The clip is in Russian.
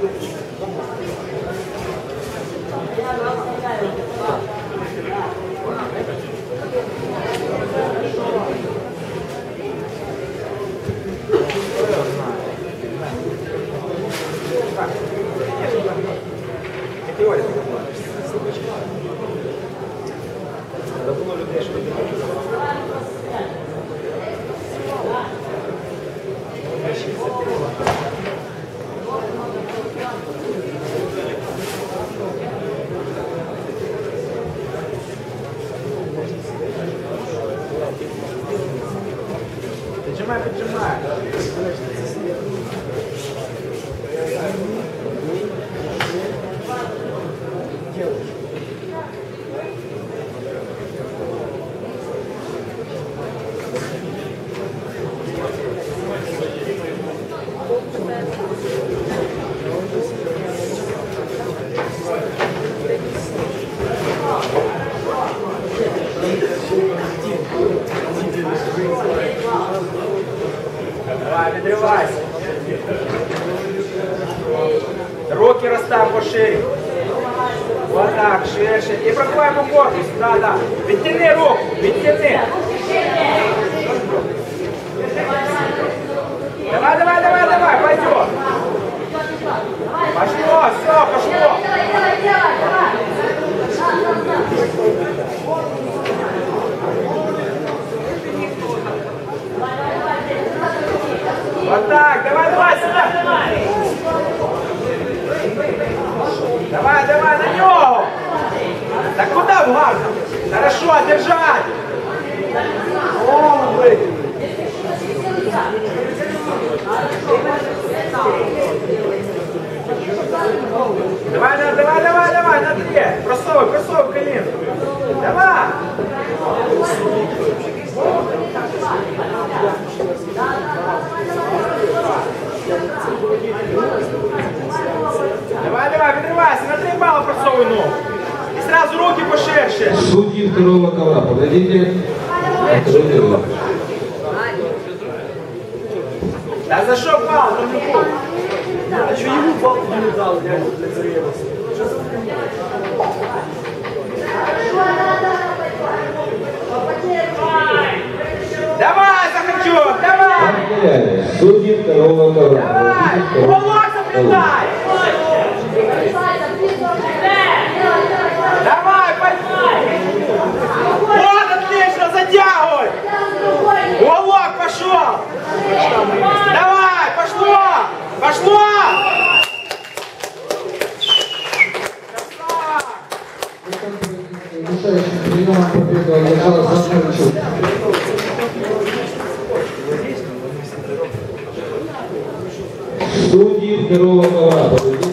Дякую. vai pedir відривайся. Руки розстав пошире. Вот так, ширше. І пробивай по корпусу. Да, да. Відтяни руку, відтяни. Давай, давай, на нього. Так куда в гарно? Хорошо, держать. О, блин. Давай, давай, давай, давай, давай, на две. Просовывай, просовывай. Давай. Давай, давай, відривайся, на три бала просовуй ногу. І сразу руки поширше. Судьи второго ковра, подойдите. Откройте рот. Та за що бал, там любов? А що йому бал не дали, я для Зарєваса? Давай, Захарчук, давай! Повторяю, судьи второго ковра. Давай! Подойдите второго Кулак заплетай! Давай, пошло! Пошло! Приемом Захарчук. Судьи второго подойдите